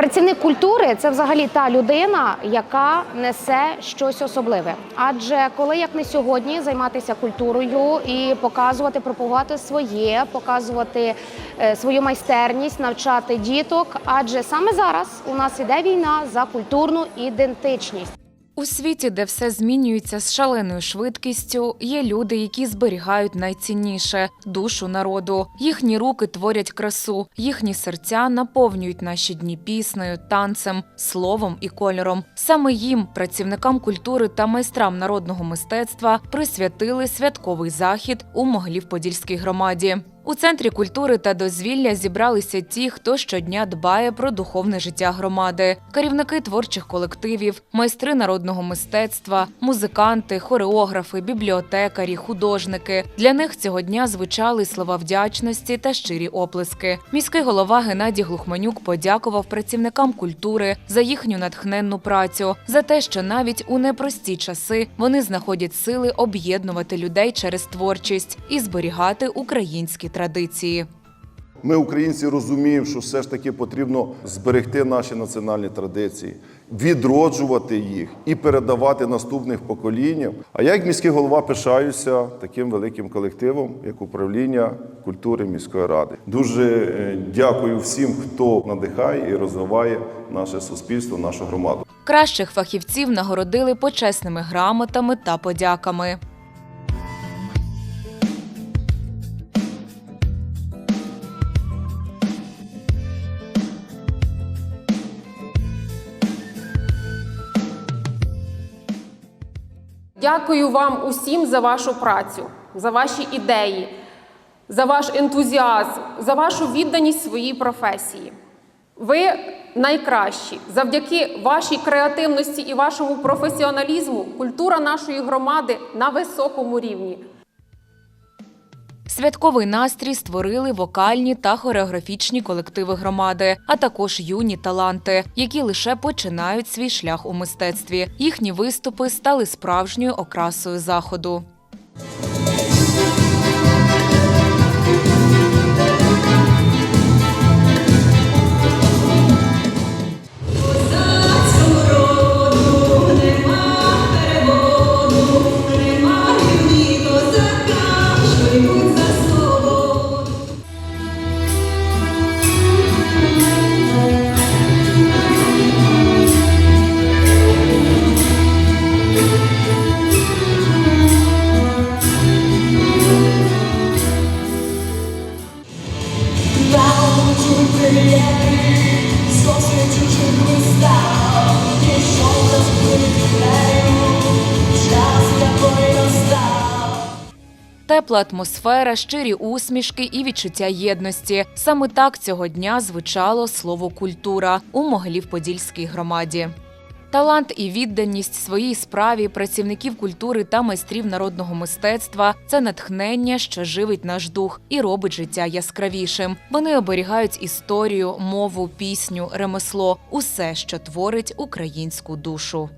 Працівник культури це взагалі та людина, яка несе щось особливе. Адже коли як не сьогодні займатися культурою і показувати, пропагувати своє, показувати е, свою майстерність, навчати діток. Адже саме зараз у нас іде війна за культурну ідентичність. У світі, де все змінюється з шаленою швидкістю, є люди, які зберігають найцінніше душу народу. Їхні руки творять красу, їхні серця наповнюють наші дні піснею, танцем, словом і кольором. Саме їм, працівникам культури та майстрам народного мистецтва, присвятили святковий захід у Могилів-Подільській громаді. У центрі культури та дозвілля зібралися ті, хто щодня дбає про духовне життя громади, керівники творчих колективів, майстри народного мистецтва, музиканти, хореографи, бібліотекарі, художники. Для них цього дня звучали слова вдячності та щирі оплески. Міський голова Геннадій Глухманюк подякував працівникам культури за їхню натхненну працю, за те, що навіть у непрості часи вони знаходять сили об'єднувати людей через творчість і зберігати українські традиції. Ми, українці, розуміємо, що все ж таки потрібно зберегти наші національні традиції, відроджувати їх і передавати наступних поколінням. А я, як міський голова, пишаюся таким великим колективом, як управління культури міської ради. Дуже е, дякую всім, хто надихає і розвиває наше суспільство, нашу громаду. Кращих фахівців нагородили почесними грамотами та подяками. Дякую вам усім за вашу працю, за ваші ідеї, за ваш ентузіазм, за вашу відданість своїй професії. Ви найкращі. Завдяки вашій креативності і вашому професіоналізму культура нашої громади на високому рівні. Святковий настрій створили вокальні та хореографічні колективи громади, а також юні таланти, які лише починають свій шлях у мистецтві. Їхні виступи стали справжньою окрасою заходу. Тепла атмосфера, щирі усмішки і відчуття єдності. Саме так цього дня звучало слово культура у Могилів-Подільській громаді. Талант і відданість своїй справі працівників культури та майстрів народного мистецтва це натхнення, що живить наш дух і робить життя яскравішим. Вони оберігають історію, мову, пісню, ремесло усе, що творить українську душу.